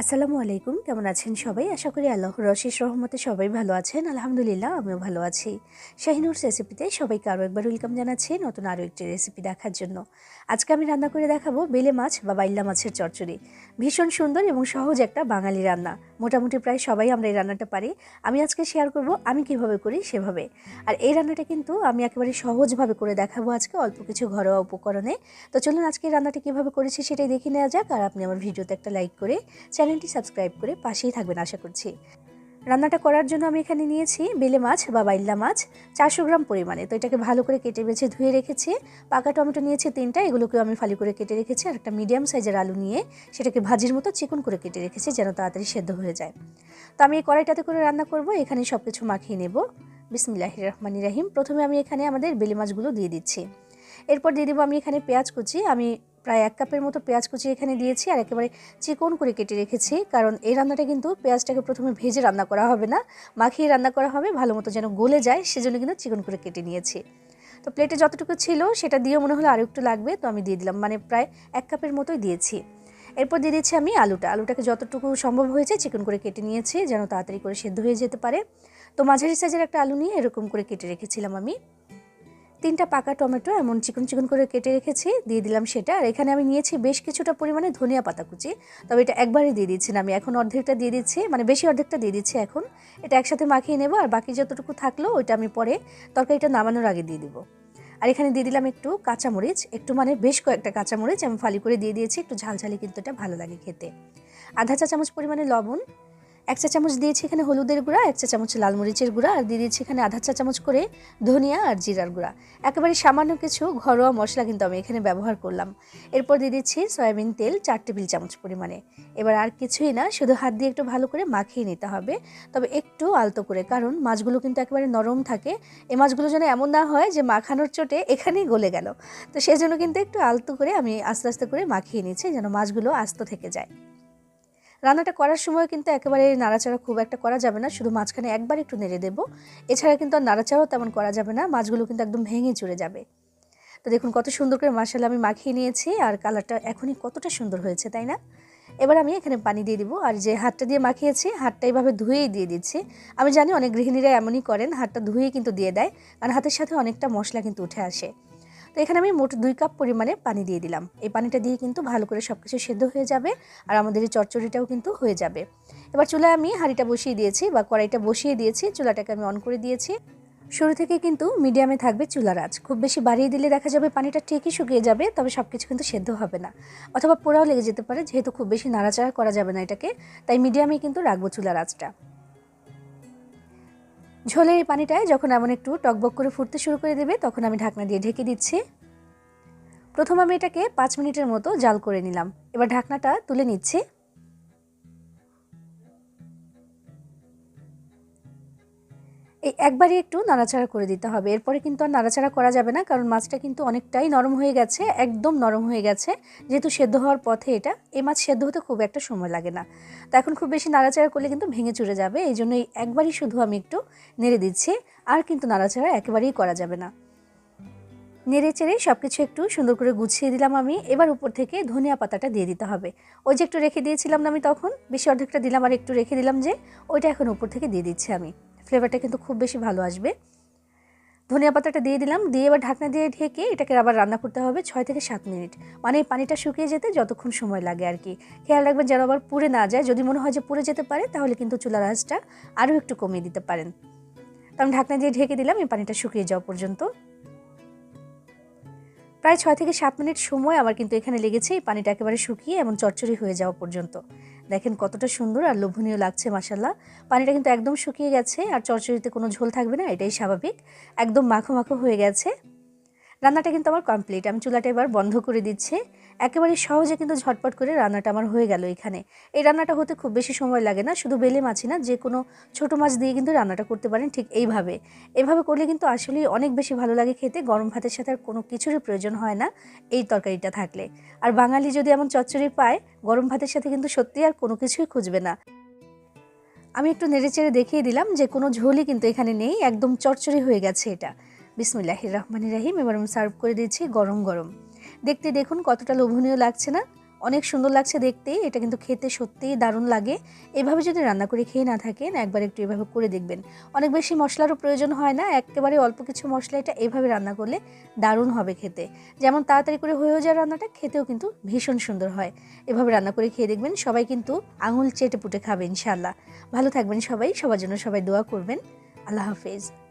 আসসালামু আলাইকুম, কেমন আছেন সবাই? আশা করি আল্লাহ রশিস রহমতে সবাই ভালো আছেন। আলহামদুলিল্লাহ, আমিও ভালো আছি। শাহিনুর রেসিপিতে সবাইকে আরও একবার ওয়েলকাম জানাচ্ছি নতুন আরও একটি রেসিপি দেখার জন্য। আজকে আমি রান্না করে দেখাবো বেলে মাছ বা বাইল্লা মাছের চচ্চড়ি। ভীষণ সুন্দর এবং সহজ একটা বাঙালি রান্না। মোটামুটি প্রায় সবাই আমরা এই রান্নাটা পারি। আমি আজকে শেয়ার করব আমি কীভাবে করি সেভাবে। আর এই রান্নাটা কিন্তু আমি একেবারে সহজভাবে করে দেখাবো আজকে অল্প কিছু ঘরোয়া উপকরণে। তো চলুন আজকে রান্নাটা কীভাবে করেছি সেটাই দেখে নেওয়া যাক। আর আপনি আমার ভিডিওতে একটা লাইক করে চ্যানেলটি সাবস্ক্রাইব করে পাশেই থাকবেন, আশা করছি। রান্নাটা করার জন্য আমি এখানে নিয়েছি বেলে মাছ বা বাইল্লা মাছ, চারশো গ্রাম পরিমাণে। তো এটাকে ভালো করে কেটে বেছে ধুয়ে রেখেছি। পাকা টমেটো নিয়েছি তিনটা, এগুলোকেও আমি ফালি করে কেটে রেখেছি আর একটা মিডিয়াম সাইজের আলু নিয়ে সেটাকে ভাজির মতো চিকন করে কেটে রেখেছি যেন তাড়াতাড়ি সেদ্ধ হয়ে যায়। তো আমি এই কড়াইটাতে করে রান্না করব, এখানে সব কিছু মাখিয়ে নেব। বিসমিল্লাহ রহমানি রাহিম। প্রথমে আমি এখানে আমাদের বেলে মাছগুলো দিয়ে দিচ্ছি। এরপর দিয়ে দেবো আমি এখানে পেঁয়াজ কুচি। আমি প্রায় এক কাপের মতো পেঁয়াজ কুচি এখানে দিয়েছি আর একেবারে চিকন করে কেটে রেখেছি। কারণ এই রান্নাটা কিন্তু পেঁয়াজটাকে প্রথমে ভেজে রান্না করা হবে না, মাখিয়ে রান্না করা হবে, ভালো মতো যেন গলে যায়, সেজন্য কিন্তু চিকন করে কেটে নিয়েছি। তো প্লেটে যতটুকু ছিল সেটা দিয়ে মনে হলো আরও একটু লাগবে, তো আমি দিয়ে দিলাম। মানে প্রায় এক কাপের মতোই দিয়েছি। এরপর দিয়ে দিচ্ছি আমি আলুটা। আলুটাকে যতটুকু সম্ভব হয়েছে চিকন করে কেটে নিয়েছি, যেন তাড়াতাড়ি করে সেদ্ধ হয়ে যেতে পারে। তো মাঝারি সাইজের একটা আলু নিয়ে এরকম করে কেটে রেখেছিলাম আমি। তিনটা পাকা টমেটো এমন চিকন চিকন করে কেটে রেখেছি, দিয়ে দিলাম সেটা। আর এখানে আমি নিয়েছি বেশ কিছুটা পরিমাণে ধনিয়া পাতা কুচি। তবে এটা একবারই দিয়ে দিচ্ছি না আমি। এখন অর্ধেকটা দিয়ে দিচ্ছি মানে বেশি অর্ধেকটা দিয়ে দিচ্ছি এখন। এটা একসাথে মাখিয়ে নেব আর বাকি যতটুকু থাকল ওইটা আমি পরে তরকারিটা নামানোর আগে দিয়ে দিব। আর এখানে দিয়ে দিলাম একটু কাঁচামরিচ। একটু মানে বেশ কয়েকটা কাঁচামরিচ আমি ফালি করে দিয়ে দিয়েছি, একটু ঝালঝালি কিন্তু এটা ভালো লাগে খেতে। আধা চা চামচ পরিমাণে লবণ এক চা চামচ দিয়েছি এখানে হলুদের গুঁড়া, এক চা চামচ লাল মরিচের গুঁড়া, আর দিয়ে দিয়েছি এখানে আধা চা চামচ করে ধনিয়া আর জিরার গুঁড়া। একেবারে সামান্য কিছু ঘরোয়া মশলা কিন্তু আমি এখানে ব্যবহার করলাম। এরপর দিয়ে দিচ্ছি সয়াবিন তেল চার টেবিল চামচ পরিমাণে। এবার আর কিছুই না, শুধু হাত দিয়ে একটু ভালো করে মাখিয়ে নিতে হবে। তবে একটু আলতো করে, কারণ মাছগুলো কিন্তু একেবারে নরম থাকে। এই মাছগুলো যেন এমন না হয় যে মাখানোর চোটে এখানেই গলে গেল। তো সেই জন্য কিন্তু একটু আলতো করে আমি আস্তে আস্তে করে মাখিয়ে নিচ্ছি যেন মাছগুলো আস্ত থেকে যায়। রান্নাটা করার সময় কিন্তু একেবারে নাড়াচাড়া খুব একটা করা যাবে না, শুধু মাঝখানে একবার একটু নেড়ে দেবো। এছাড়া কিন্তু আর নাড়াচাড়াও তেমন করা যাবে না, মাছগুলো কিন্তু একদম ভেঙে চড়ে যাবে। তো দেখুন কত সুন্দর করে মশলা আমি মাখিয়ে নিয়েছি আর কালারটা এখনই কতটা সুন্দর হয়েছে, তাই না? এবার আমি এখানে পানি দিয়ে দিব আর যে হাতটা দিয়ে মাখিয়েছি হাতটা এইভাবে ধুয়েই দিয়ে দিচ্ছি। আমি জানি অনেক গৃহিণীরা এমনই করেন, হাতটা ধুয়েই কিন্তু দিয়ে দেয় আর হাতের সাথে অনেকটা মশলা কিন্তু উঠে আসে। তো এখানে আমি মোট দুই কাপ পরিমাণে পানি দিয়ে দিলাম। এই পানিটা দিয়ে কিন্তু ভালো করে সব কিছু সেদ্ধ হয়ে যাবে আর আমাদের এই চচ্চড়িটাও কিন্তু হয়ে যাবে। এবার চুলায় আমি হাঁড়িটা বসিয়ে দিয়েছি বা কড়াইটা বসিয়ে দিয়েছি, চুলাটাকে আমি অন করে দিয়েছি। শুরু থেকে কিন্তু মিডিয়ামে থাকবে চুলার আঁচ খুব বেশি বাড়িয়ে দিলে দেখা যাবে পানিটা ঠিকই শুকিয়ে যাবে, তবে সব কিছু কিন্তু সেদ্ধ হবে না। অথবা পোড়াও লেগে যেতে পারে, যেহেতু খুব বেশি নাড়াচাড়া করা যাবে না এটাকে, তাই মিডিয়ামে কিন্তু রাখব চুলার আঁচটা ঝোলের এই পানিটায় যখন এমন একটু টকবক করে ফুটতে শুরু করে দেবে, তখন আমি ঢাকনা দিয়ে ঢেকে দিচ্ছি। প্রথম আমি এটাকে পাঁচ মিনিটের মতো জাল করে নিলাম। এবার ঢাকনাটা তুলে নিচ্ছি। এই একবারই একটু নাড়াচাড়া করে দিতে হবে। এরপরে কিন্তু আর নাড়াচাড়া করা যাবে না, কারণ মাছটা কিন্তু অনেকটাই নরম হয়ে গেছে, একদম নরম হয়ে গেছে। যেহেতু সেদ্ধ হওয়ার পথে এটা এই মাছ সেদ্ধ হতে খুব একটা সময় লাগে না। তো এখন খুব বেশি নাড়াচাড়া করলে কিন্তু ভেঙে চুরে যাবে, এই জন্য একবারই শুধু আমি একটু নেড়ে দিচ্ছি, আর কিন্তু নাড়াচাড়া একেবারেই করা যাবে না। নেড়ে চেড়ে সব কিছু একটু সুন্দর করে গুছিয়ে দিলাম আমি, এবার উপর থেকে ধনিয়া পাতাটা দিয়ে দিতে হবে। ওই যে একটু রেখে দিয়েছিলাম না আমি তখন, বেশি অর্ধেকটা দিলাম আর একটু রেখে দিলাম যে, ওইটা এখন উপর থেকে দিয়ে দিচ্ছি আমি। ফ্লেভারটা কিন্তু খুব বেশি ভালো আসবে। ধনিয়া পাতাটা দিয়ে দিলাম, দিয়ে এবার ঢাকনা দিয়ে ঢেকে এটাকে আবার রান্না করতে হবে ছয় থেকে সাত মিনিট। মানে পানিটা শুকিয়ে যেতে যতক্ষণ সময় লাগে আর কি। খেয়াল রাখবেন যেন আবার পুড়ে না যায়। যদি মনে হয় যে পুড়ে যেতে পারে, তাহলে কিন্তু চুলার আঁচটা আরও একটু কমিয়ে দিতে পারেন। তো আমি ঢাকনা দিয়ে ঢেকে দিলাম, এই পানিটা শুকিয়ে যাওয়া পর্যন্ত। প্রায় ছয় থেকে সাত মিনিট সময় আমার কিন্তু এখানে লেগেছে এই পানিটা একেবারে শুকিয়ে এবং চচ্চড়ি হয়ে যাওয়া পর্যন্ত। দেখেন কতটা সুন্দর আর লোভনীয় লাগছে মাসাল্লাহ পানিটা কিন্তু একদম শুকিয়ে গেছে আর চরচরিতে কোনো ঝোল থাকবে না, এটাই স্বাভাবিক। একদম মাখো মাখো হয়ে গেছে। রান্নাটা কিন্তু আমার কমপ্লিট আমি চুলাটা এবার বন্ধ করে দিচ্ছি। একেবারে সহজে কিন্তু ঝটপট করে রান্নাটা আমার হয়ে গেল এখানে। এই রান্নাটা হতে খুব বেশি সময় লাগে না, শুধু বেলে মাছি না, যে কোনো ছোটো মাছ দিয়ে কিন্তু রান্নাটা করতে পারেন ঠিক এইভাবে। এভাবে করলে কিন্তু আসলেই অনেক বেশি ভালো লাগে খেতে, গরম ভাতের সাথে আর কোনো কিছুরই প্রয়োজন হয় না এই তরকারিটা থাকলে। আর বাঙালি যদি এমন চচ্চড়ি পায়, গরম ভাতের সাথে কিন্তু সত্যি আর কোনো কিছুই খুঁজবে না। আমি একটু নেড়েচেড়ে দেখিয়ে দিলাম যে কোনো ঝোলই কিন্তু এখানে নেই, একদম চচ্চড়ি হয়ে গেছে এটা। বিসমিল্লাহির রহমানির রাহিম, এবার আমি সার্ভ করে দিয়েছি গরম গরম। দেখতে দেখুন কতটা লোভনীয় লাগছে না? অনেক সুন্দর লাগছে দেখতে, এটা কিন্তু খেতে সত্যিই দারুণ লাগে। এভাবে যদি রান্না করে খেয়ে না থাকেন, একবার একটু এভাবে করে দেখবেন। অনেক বেশি মশলারও প্রয়োজন হয় না, একেবারে অল্প কিছু মশলা এটা এভাবে রান্না করলে দারুণ হবে খেতে। যেমন তাড়াতাড়ি করে হয়েও যায় রান্নাটা খেতেও কিন্তু ভীষণ সুন্দর হয়। এভাবে রান্না করে খেয়ে দেখবেন, সবাই কিন্তু আঙুল চেটে পুটে খাবে ইনশাল্লাহ ভালো থাকবেন সবাই, সবার জন্য সবাই দোয়া করবেন। আল্লাহ হাফেজ।